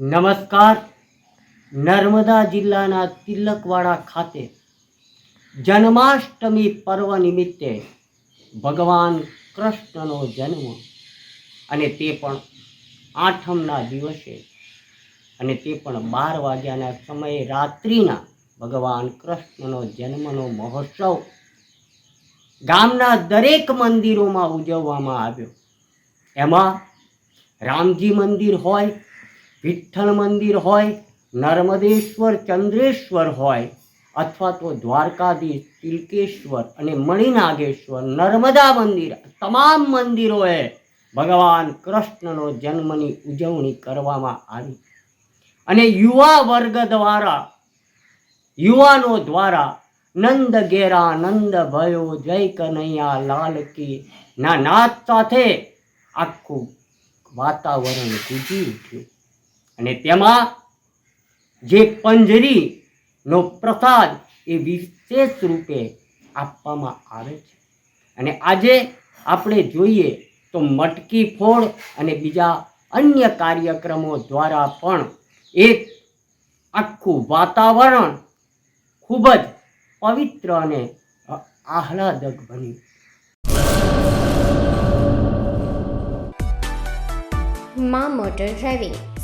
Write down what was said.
નમસ્કાર. નર્મદા જિલ્લાના તિલકવાડા ખાતે જન્માષ્ટમી પર્વ નિમિત્તે ભગવાન કૃષ્ણનો જન્મ અને તે પણ આઠમના દિવસે અને તે પણ બાર વાગ્યાના સમયે રાત્રિના ભગવાન કૃષ્ણનો જન્મનો મહોત્સવ ગામના દરેક મંદિરોમાં ઉજવવામાં આવ્યો. એમાં રામજી મંદિર હોય વિઠ્ઠલ મંદિર હોય, નર્મદેશ્વર, ચંદ્રેશ્વર હોય, અથવા તો દ્વારકાધીશ, તિલકેશ્વર અને મણિનાગેશ્વર, નર્મદા મંદિર તમામ મંદિરોએ ભગવાન કૃષ્ણનો જન્મની ઉજવણી કરવામાં આવી. અને યુવા વર્ગ દ્વારા, યુવાનો દ્વારા નંદ ઘેરા નંદ ભયો, જય કનૈયા લાલ કી. ના નાદ સાથે આખું વાતાવરણ ગુજી ઉઠ્યું. અને તેમાં જે પંજરીનો પ્રસાદ એ વિશેષ રૂપે આપવામાં આવે છે. અને આજે આપણે જોઈએ તો મટકી ફોડ અને બીજા અન્ય કાર્યક્રમો દ્વારા પણ એક આખું વાતાવરણ ખૂબ જ પવિત્ર અને આહલાદક બન્યું. મા motor driving.